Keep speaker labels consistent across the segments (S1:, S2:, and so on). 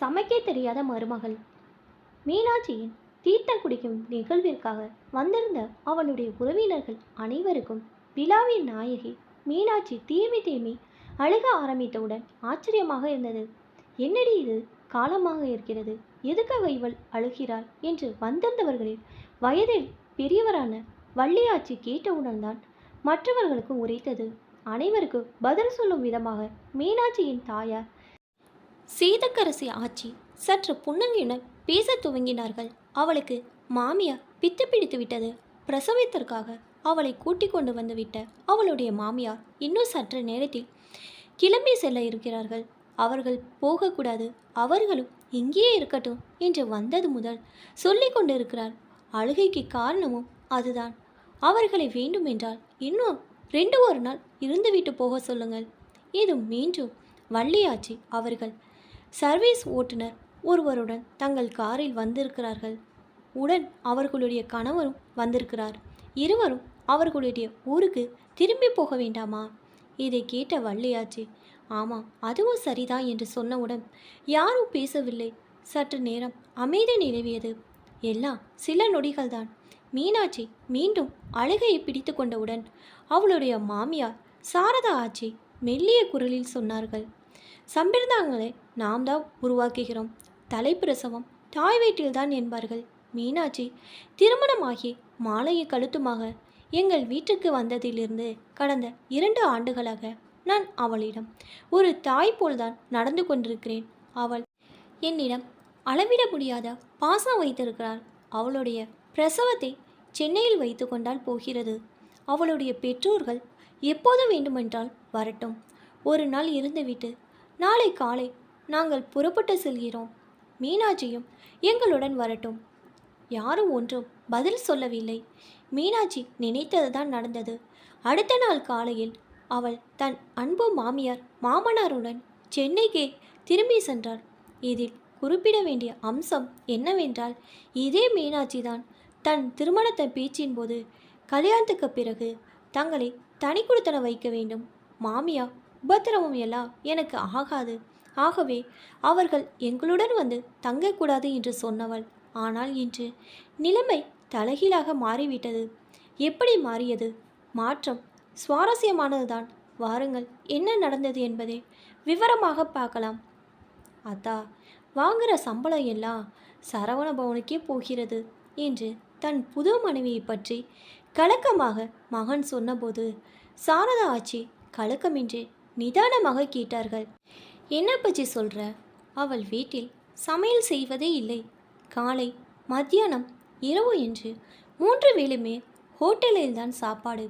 S1: சமைக்க தெரியாத மருமகள். மீனாட்சியின் தீர்த்தம் குடிக்கும் நிகழ்விற்காக வந்திருந்த அவளுடைய உறவினர்கள் அனைவருக்கும் விழாவின் நாயகி மீனாட்சி தீமி தீமி அழுக ஆரம்பித்தவுடன் ஆச்சரியமாக இருந்தது. என்னடி இது? காலமாக இருக்கிறது. எதுக்காக இவள் அழுகிறாள்? என்று வந்திருந்தவர்களில் வயதில் பெரியவரான வள்ளியாச்சி கேட்டவுடன் தான் மற்றவர்களுக்கு உரைத்தது. அனைவருக்கு பதில் சொல்லும் விதமாக மீனாட்சியின் தாயார் சீதக்கரசி ஆச்சி சற்று புன்னகையுடன் பேசத் துவங்கினார்கள். அவளுக்கு மாமியார் பித்து பிடித்து விட்டது. பிரசவத்திற்காக அவளை கூட்டிக் கொண்டு வந்து விட்ட அவளுடைய மாமியார் இன்னும் சற்று நேரத்தில் கிளம்பி செல்ல இருக்கிறார்கள். அவர்கள் போகக்கூடாது அவர்களும் இங்கேயே இருக்கட்டும் என்று வந்தது முதல் சொல்லி கொண்டிருக்கிறார். அழுகைக்கு காரணமும் அதுதான். அவர்களை வேண்டுமென்றால் இன்னும் ரெண்டு ஒரு நாள் இருந்துவிட்டு போக சொல்லுங்கள். இது மீண்டும் வள்ளியாச்சி அவர்கள் சர்வீஸ் ஓட்டுநர் ஒருவருடன் தங்கள் காரில் வந்திருக்கிறார்கள். உடன் அவர்களுடைய கணவரும் வந்திருக்கிறார். இருவரும் அவர்களுடைய ஊருக்கு திரும்பி போக வேண்டாமா? இதை கேட்ட வள்ளியாச்சி ஆமாம் அதுவும் சரிதான் என்று சொன்னவுடன் யாரும் பேசவில்லை. சற்று நேரம் அமைதி நிலவியது. எல்லாம் சில நொடிகள்தான். மீனாட்சி மீண்டும் அழுகையை பிடித்து கொண்டவுடன் அவளுடைய மாமியார் சாரதா ஆச்சி மெல்லிய குரலில் சொன்னார்கள். சம்பிரதாயங்களை நாம் தான் உருவாக்குகிறோம். தலைப்பிரசவம் தாய் வீட்டில்தான் என்பார்கள். மீனாட்சி திருமணமாகி மாலையை கழுத்துமாக எங்கள் வீட்டுக்கு வந்ததிலிருந்து கடந்த இரண்டு ஆண்டுகளாக நான் அவளிடம் ஒரு தாய் போல்தான் நடந்து கொண்டிருக்கிறேன். அவள் என்னிடம் அளவிட முடியாத பாசம் வைத்திருக்கிறாள். அவளுடைய பிரசவத்தை சென்னையில் வைத்து கொண்டால் போகிறது. அவளுடைய பெற்றோர்கள் எப்போது வேண்டுமென்றால் வரட்டும். ஒரு நாள் இருந்துவிட்டு நாளை காலை நாங்கள் புறப்பட்டு செல்கிறோம். மீனாட்சியும் எங்களுடன் வரட்டும். யாரும் ஒன்றும் பதில் சொல்லவில்லை. மீனாட்சி நினைத்ததுதான் நடந்தது. அடுத்த நாள் காலையில் அவள் தன் அன்பு மாமியார் மாமனாருடன் சென்னைக்கே திரும்பி சென்றார் இதில் குறிப்பிட வேண்டிய அம்சம் என்னவென்றால் இதே மீனாட்சி தான் தன் திருமணத்தை பேச்சின் போது கல்யாணத்துக்கு பிறகு தங்களை தனி கொடுத்தன வைக்க வேண்டும். மாமியா உபத்திரவம் எல்லாம் எனக்கு ஆகாது. ஆகவே அவர்கள் எங்களுடன் வந்து தங்கக்கூடாது என்று சொன்னவள். ஆனால் இன்று நிலைமை தலைகீழாக மாறிவிட்டது. எப்படி மாறியது? மாற்றம் சுவாரஸ்யமானதுதான். வாருங்கள் என்ன நடந்தது என்பதை விவரமாக பார்க்கலாம். அத்தா வாங்குகிற சம்பளம் எல்லாம் சரவண பவனுக்கே போகிறது என்று தன் புது மனைவியை பற்றி கலக்கமாக மகன் சொன்னபோது சாரதா ஆச்சி கலக்கமின்றி நிதானமாக கேட்டார்கள். என்ன பற்றி சொல்கிற அவள் வீட்டில் சமையல் செய்வதே இல்லை. காலை மத்தியானம் இரவு என்று மூன்று வேளுமே ஹோட்டலில்தான் சாப்பாடு.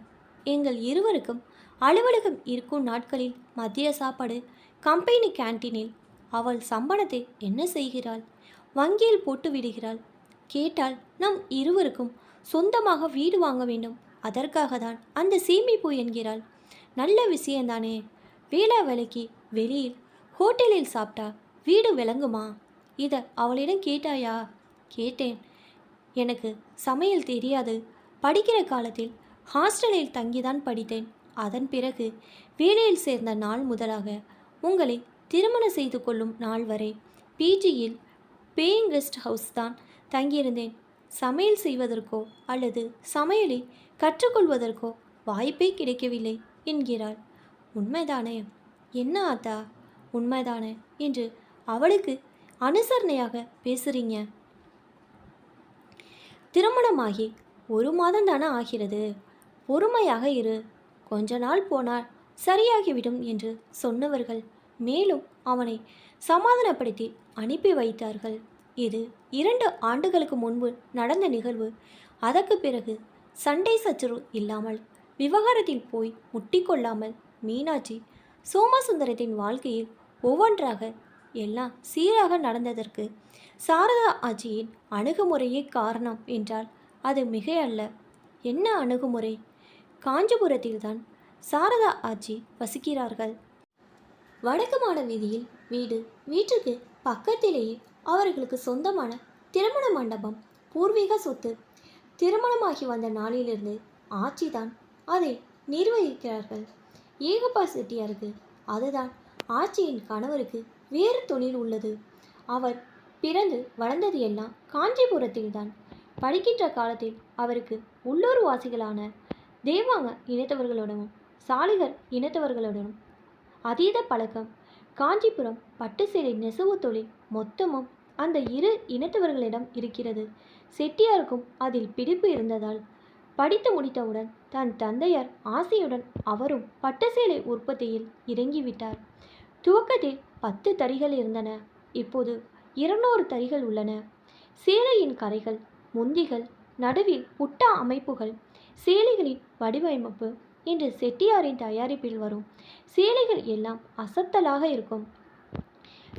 S1: எங்கள் இருவருக்கும் அலுவலகம் இருக்கும் நாட்களில் மதிய சாப்பாடு கம்பெனி கேண்டீனில் அவள் சம்பளத்தை என்ன செய்கிறாள்? வங்கியில் போட்டு விடுகிறாள். கேட்டால் நம் இருவருக்கும் சொந்தமாக வீடு வாங்க வேண்டும். அதற்காக தான் அந்த சேமிப்பு என்கிறாள். நல்ல விஷயந்தானே. வேளா வேலைக்கு வெளியில் ஹோட்டலில் சாப்பிட்டா வீடு விளங்குமா? இதை அவளிடம் கேட்டாயா? கேட்டேன். எனக்கு சமையல் தெரியாது. படிக்கிற காலத்தில் ஹாஸ்டலில் தங்கிதான் படித்தேன். அதன் பிறகு வேலையில் சேர்ந்த நாள் முதலாக உங்களை திருமணம் செய்து கொள்ளும் நாள் வரை பிஜியில் பேயிங் கெஸ்ட் ஹவுஸ் தான் தங்கியிருந்தேன். சமையல் செய்வதற்கோ அல்லது சமையலை கற்றுக்கொள்வதற்கோ வாய்ப்பே கிடைக்கவில்லை என்கிறாள். உண்மைதானே? என்ன ஆத்தா உண்மைதானே? என்று அவளுக்கு அனுசரணையாக பேசுறீங்க? திருமணமாகி ஒரு மாதம் தானே ஆகிறது. பொறுமையாக இரு. கொஞ்ச நாள் போனால் சரியாகிவிடும் என்று சொன்னவர்கள் மேலும் அவனை சமாதானப்படுத்தி அனுப்பி வைத்தார்கள். இது இரண்டு ஆண்டுகளுக்கு முன்பு நடந்த நிகழ்வு. அதற்கு பிறகு சண்டை சச்சரவு இல்லாமல் விவகாரத்தில் போய் முட்டிக்கொள்ளாமல் மீனாட்சி சோமசுந்தரத்தின் வாழ்க்கையில் ஒவ்வொன்றாக எல்லாம் சீராக நடந்ததற்கு சாரதா ஆஜியின் அணுகுமுறையே காரணம் என்றால் அது மிகையல்ல. என்ன அணுகுமுறை? காஞ்சிபுரத்தில்தான் சாரதா ஆட்சி வசிக்கிறார்கள். வடக்குமான வீதியில் வீடு வீட்டுக்கு பக்கத்திலேயே அவர்களுக்கு சொந்தமான திருமண மண்டபம் பூர்வீக சொத்து. திருமணமாகி வந்த நாளிலிருந்து ஆட்சிதான் அதை நிர்வகிக்கிறார்கள். ஏகப்பா செட்டியாருக்கு அதுதான் ஆட்சியின் கணவருக்கு வேறு தொழில் உள்ளது. அவர் பிறந்து வளர்ந்தது எல்லாம் காஞ்சிபுரத்தில்தான். படிக்கின்ற காலத்தில் அவருக்கு உள்ளூர் வாசிகளான தேவாங்க இனத்தவர்களுடனும் சாலிகர் இனத்தவர்களுடனும் அதீத பழக்கம். காஞ்சிபுரம் பட்டு சேலை நெசவு தொழில் மொத்தமும் அந்த இரு இனத்தவர்களிடம் இருக்கிறது. செட்டியாருக்கும் அதில் பிடிப்பு இருந்ததால் படித்து முடித்தவுடன் தன் தந்தையார் ஆசையுடன் அவரும் பட்டு சேலை உற்பத்தியில் இறங்கிவிட்டார். துவக்கத்தில் பத்து தறிகள் இருந்தன. இப்போது இருநூறு தறிகள் உள்ளன. சேலையின் கரைகள் முந்திகள் நடுவில் புட்டா அமைப்புகள் சேலைகளின் வடிவமைப்பு. என்று செட்டியாரின் தயாரிப்பில் வரும் சேலைகள் எல்லாம் அசத்தலாக இருக்கும்.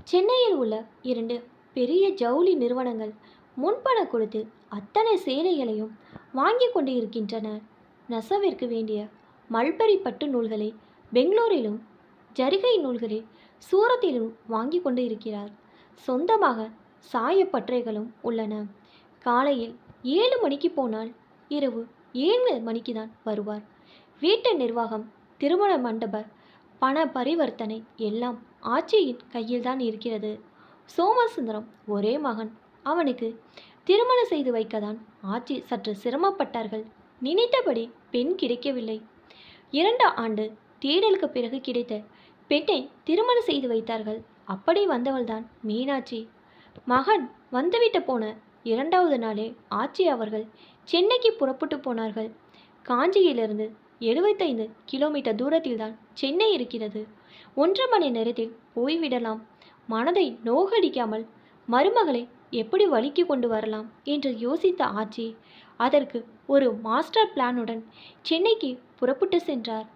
S1: சென்னையில் உள்ள இரண்டு பெரிய ஜவுளி நிறுவனங்கள் முன்பண கொடுத்து அத்தனை சேலைகளையும் வாங்கி கொண்டு இருக்கின்றன நெசவிற்கு வேண்டிய மல்பரி பட்டு நூல்களை பெங்களூரிலும் ஜரிகை நூல்களை சூரத்திலும் வாங்கி கொண்டு இருக்கிறார் சொந்தமாக சாயப்பட்டறைகளும் உள்ளன. காலையில் ஏழு மணிக்கு போனால் இரவு ஏழு மணிக்கு தான் வருவார். வீட்டு நிர்வாகம் திருமண மண்டப பண பரிவர்த்தனை எல்லாம் ஆட்சியின் கையில் தான் இருக்கிறது. சோமசுந்தரம் ஒரே மகன். அவனுக்கு திருமணம் செய்து வைக்கதான் ஆட்சி சற்று சிரமப்பட்டார்கள். நினைத்தபடி பெண் கிடைக்கவில்லை. இரண்டு ஆண்டு தேடலுக்கு பிறகு கிடைத்த பெண்ணை திருமணம் செய்து வைத்தார்கள். அப்படி வந்தவள்தான் மீனாட்சி. மகன் வந்துவிட்டு போன இரண்டாவது நாளே ஆட்சி அவர்கள் சென்னைக்கு புறப்பட்டு போனார்கள். காஞ்சியிலிருந்து எழுபத்தைந்து கிலோமீட்டர் தூரத்தில்தான் சென்னை இருக்கிறது. ஒன்றரை மணி நேரத்தில் போய்விடலாம். மனதை நோகடிக்காமல் மருமகளை எப்படி வலிக்கு கொண்டு வரலாம் என்று யோசித்த ஆட்சி அதற்கு ஒரு மாஸ்டர் பிளானுடன் சென்னைக்கு புறப்பட்டு சென்றார்.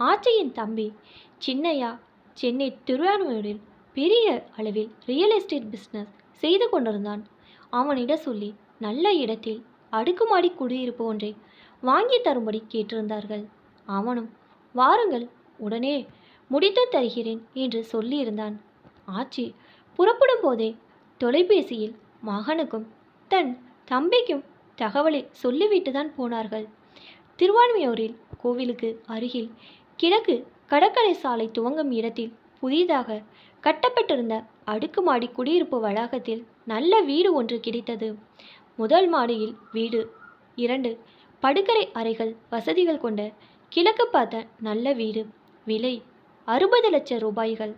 S1: ஆட்சியின் தம்பி சின்னையா? சென்னை திருவாரூரில் பெரிய அளவில் ரியல் எஸ்டேட் பிஸ்னஸ் செய்து கொண்டிருந்தான். அவனிடம் சொல்லி நல்ல இடத்தில் அடுக்குமாடி குடியிருப்பு ஒன்றை வாங்கி தரும்படி கேட்டிருந்தார்கள். அவனும் வாருங்கள் உடனே முடித்து தருகிறேன் என்று சொல்லியிருந்தான். ஆச்சி புறப்படும் போதே தொலைபேசியில் மகனுக்கும் தன் தம்பிக்கும் தகவலை சொல்லிவிட்டு தான் போனார்கள். திருவான்மையூரில் கோவிலுக்கு அருகில் கிழக்கு கடற்கரை சாலை துவங்கும் இடத்தில் புதிதாக கட்டப்பட்டிருந்த அடுக்குமாடி குடியிருப்பு வளாகத்தில் நல்ல வீடு ஒன்று கிடைத்தது. முதல் மாடியில் வீடு இரண்டு படுக்கரை அறைகள் வசதிகள் கொண்ட கிழக்கு பார்த்த நல்ல வீடு. விலை அறுபது லட்சம் ரூபாய்கள்.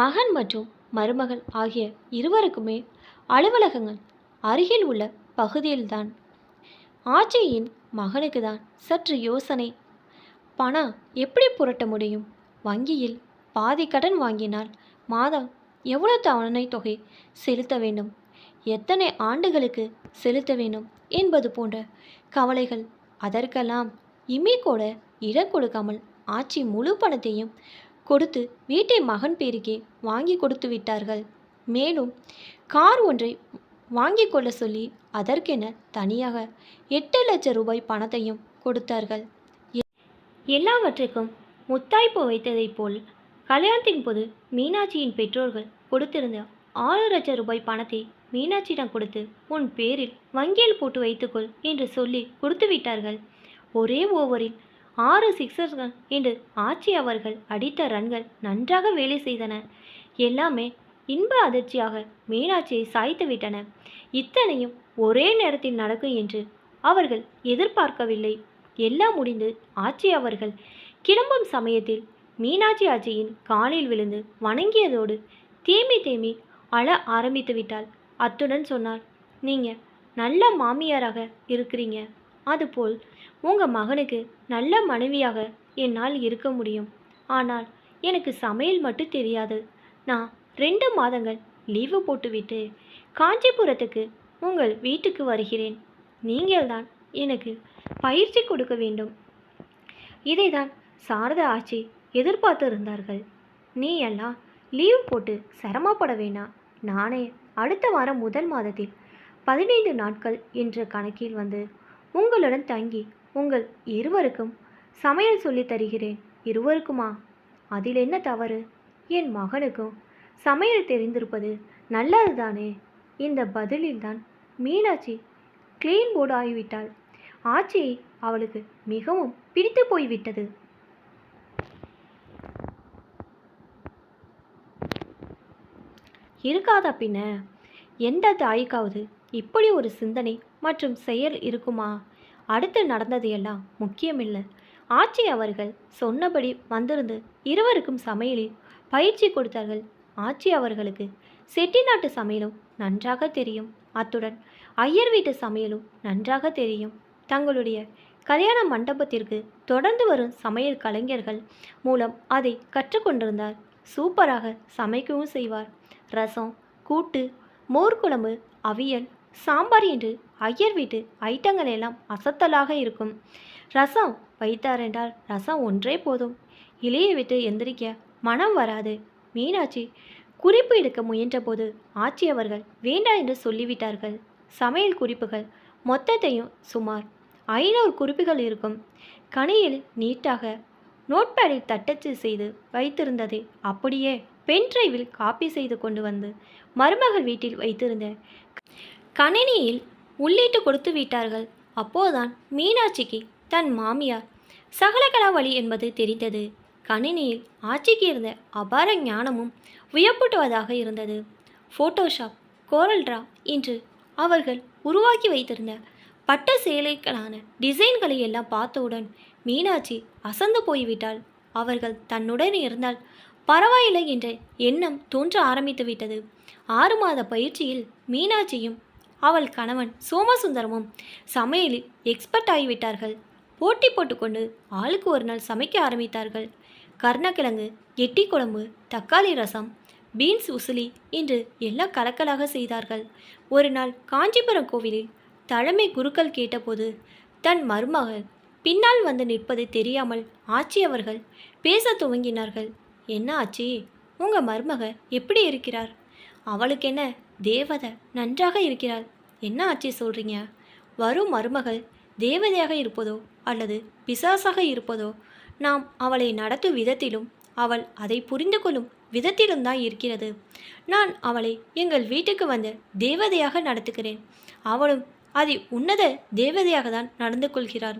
S1: மகன் மற்றும் மருமகள் ஆகிய இருவருக்குமே அலுவலகங்கள் அருகில் உள்ள பகுதியில்தான். ஆச்சியின் மகனுக்கு தான் சற்று யோசனை பணம் எப்படி புரட்ட முடியும்? வங்கியில் பாதி கடன் வாங்கினால் மாதம் எவ்வளோ தவணை தொகை செலுத்த வேண்டும்? எத்தனை ஆண்டுகளுக்கு செலுத்த வேண்டும் என்பது போன்ற கவலைகள் அதற்கெல்லாம் இம்மி கூட இடம் கொடுக்காமல் ஆட்சி முழு பணத்தையும் கொடுத்து வீட்டை மகன் பேருக்கே வாங்கி கொடுத்து விட்டார்கள். மேலும் கார் ஒன்றை வாங்கி கொள்ள சொல்லி அதற்கென தனியாக எட்டு லட்சம் ரூபாய் பணத்தையும் கொடுத்தார்கள். எல்லாவற்றுக்கும் முத்தாய்ப்பு வைத்ததைப் போல் கல்யாணத்தின் போது மீனாட்சியின் பெற்றோர்கள் கொடுத்திருந்த ஆறு லட்சம் ரூபாய் பணத்தை மீனாட்சியிடம் கொடுத்து உன் பேரில் வங்கியில் போட்டு வைத்துக்கொள் என்று சொல்லி கொடுத்து விட்டார்கள். ஒரே ஓவரில் ஆறு சிக்ஸர்கள் என்று ஆட்சி அவர்கள் அடித்த ரன்கள் நன்றாக வேலை செய்தன. எல்லாமே இன்ப அதிர்ச்சியாக மீனாட்சியை சாய்த்து விட்டன. இத்தனையும் ஒரே நேரத்தில் நடக்கும் என்று அவர்கள் எதிர்பார்க்கவில்லை. எல்லாம் முடிந்து ஆச்சி அவர்கள் கிளம்பும் சமயத்தில் மீனாட்சி ஆச்சியின் காலில் விழுந்து வணங்கியதோடு தேமி தேமி அழ ஆரம்பித்து விட்டாள். அத்துடன் சொன்னாள் நீங்க நல்ல மாமியாராக இருக்கிறீங்க. அதுபோல் உங்க மகனுக்கு நல்ல மனைவியாக என்னால் இருக்க முடியும். ஆனால் எனக்கு சமையல் மட்டும் தெரியாது. நான் ரெண்டு மாதங்கள் லீவு போட்டுவிட்டு காஞ்சிபுரத்துக்கு உங்கள் வீட்டுக்கு வருகிறேன். நீங்கள்தான் எனக்கு பயிற்சி கொடுக்க வேண்டும். இதைதான் சாரத ஆட்சி எதிர்பார்த்து இருந்தார்கள் நீ எல்லாம் லீவ் போட்டு சிரமப்பட வேணாம் நானே அடுத்த வாரம் முதல் மாதத்தில் பதினைந்து நாட்கள் என்ற கணக்கில் வந்து உங்களுடன் தங்கி உங்கள் இருவருக்கும் சமையல் சொல்லி தருகிறேன். இருவருக்குமா? அதில் என்ன தவறு? என் மகனுக்கும் சமையல் தெரிந்திருப்பது நல்லதுதானே? இந்த பதிலில்தான் மீனாட்சி கிளீன் போர்டு ஆகிவிட்டாள். ஆட்சியை அவளுக்கு மிகவும் பிடித்து போய்விட்டது. இருக்காதா பின்ன எந்த தாய்க்காவது இப்படி ஒரு சிந்தனை மற்றும் செயல் இருக்குமா? அடுத்து நடந்தது எல்லாம் முக்கியமில்லை. ஆட்சி அவர்கள் சொன்னபடி வந்திருந்து இருவருக்கும் சமையலில் பயிற்சி கொடுத்தார்கள். ஆட்சி அவர்களுக்கு செட்டிநாட்டு சமையலும் நன்றாக தெரியும். அத்துடன் ஐயர் வீட்டு சமையலும் நன்றாக தெரியும். தங்களுடைய கல்யாண மண்டபத்திற்கு தொடர்ந்து வரும் சமையல் கலைஞர்கள் மூலம் அதை கற்றுக்கொண்டிருந்தார் சூப்பராக சமைக்கவும் செய்வார். ரசம் கூட்டு மோர்குழம்பு அவியல் சாம்பார் என்று ஐயர் வீட்டு ஐட்டங்கள் எல்லாம் அசத்தலாக இருக்கும். ரசம் வைத்தார் என்றால் ரசம் ஒன்றே போதும். இலையை விட்டு எந்திரிக்க மனம் வராது. மீனாட்சி குறிப்பு எடுக்க முயன்றபோது ஆட்சி அவர்கள் வேண்டாம் என்று சொல்லிவிட்டார்கள். சமையல் குறிப்புகள் மொத்தத்தையும் சுமார் ஐநூறு குறிப்புகள் இருக்கும். கணியில் நீட்டாக நோட்பேடில் தட்டச்சு செய்து வைத்திருந்ததை அப்படியே பென் டிரைவில் காப்பி செய்து கொண்டு வந்து மருமகள் வீட்டில் வைத்திருந்த கணினியில் உள்ளிட்டு கொடுத்து விட்டார்கள். அப்போதுதான் மீனாட்சிக்கு தன் மாமியார் சகலகலாவளி என்பது தெரிந்தது. கணினியில் ஆட்சிக்கு இருந்த அபார ஞானமும் வியப்பூட்டுவதாக இருந்தது. ஃபோட்டோஷாப் கோரல்ட்ரா இன்று அவர்கள் உருவாக்கி வைத்திருந்த பட்ட சேலைகளான டிசைன்களை எல்லாம் பார்த்தவுடன் மீனாட்சி அசந்து போய்விட்டாள். அவர்கள் தன்னுடன் இருந்தால் பரவாயில்லை என்ற எண்ணம் தோன்ற ஆரம்பித்து விட்டது. ஆறு மாத பயிற்சியில் மீனாட்சியும் அவள் கணவன் சோமசுந்தரமும் சமையலில் எக்ஸ்பர்ட் ஆகிவிட்டார்கள். போட்டி போட்டுக்கொண்டு ஆளுக்கு ஒரு நாள் சமைக்க ஆரம்பித்தார்கள். கருணக்கிழங்கு எட்டி குழம்பு தக்காளி ரசம் பீன்ஸ் உசிலி என்று எல்லாம் கலக்கலாக செய்தார்கள். ஒரு நாள் காஞ்சிபுரம் கோவிலில் தலைமை குருக்கள் கேட்டபோது தன் மருமகள் பின்னால் வந்து நிற்பது தெரியாமல் ஆச்சி அவர்கள் பேசத் துவங்கினார்கள். என்ன ஆச்சி உங்கள் மருமக எப்படி இருக்கிறார்? அவளுக்கு என்ன தேவதை நன்றாக இருக்கிறாள். என்ன ஆச்சி சொல்கிறீங்க வரும் மருமகள் தேவதையாக இருப்பதோ அல்லது பிசாசாக இருப்பதோ நாம் அவளை நடத்தும் விதத்திலும் அவள் அதை புரிந்து கொள்ளும் விதத்திலும் தான் இருக்கிறது. நான் அவளை எங்கள் வீட்டுக்கு வந்த தேவதையாக நடத்துகிறேன். அவளும் அதை உன்னத தேவதையாக தான் நடந்து கொள்கிறாள்.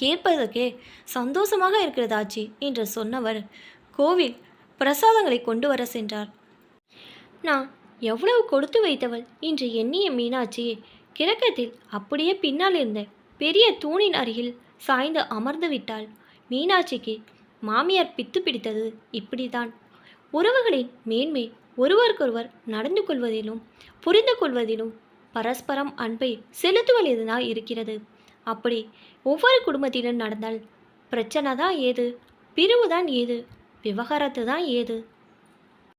S1: கேட்பதற்கே சந்தோஷமாக இருக்கிறதாச்சி என்று சொன்னவர் கோவில் பிரசாதங்களை கொண்டு வர சென்றார். நான் எவ்வளவு கொடுத்து வைத்தவள் என்று எண்ணிய மீனாட்சி கிழக்கத்தில் அப்படியே பின்னால் இருந்த பெரிய தூணின் அருகில் சாய்ந்து அமர்ந்து விட்டாள். மீனாட்சிக்கு மாமியார் பித்து பிடித்தது இப்படிதான் உறவுகளின் மேன்மை ஒருவருக்கொருவர் நடந்து கொள்வதிலும் புரிந்து கொள்வதிலும் பரஸ்பரம் அன்பை செலுத்துவதில்தான் இருக்கிறது. அப்படி ஒவ்வொரு குடும்பத்திலும் நடந்தால் பிரச்சனை தான் ஏது பிரிவு தான் ஏது விவகாரத்து தான் ஏது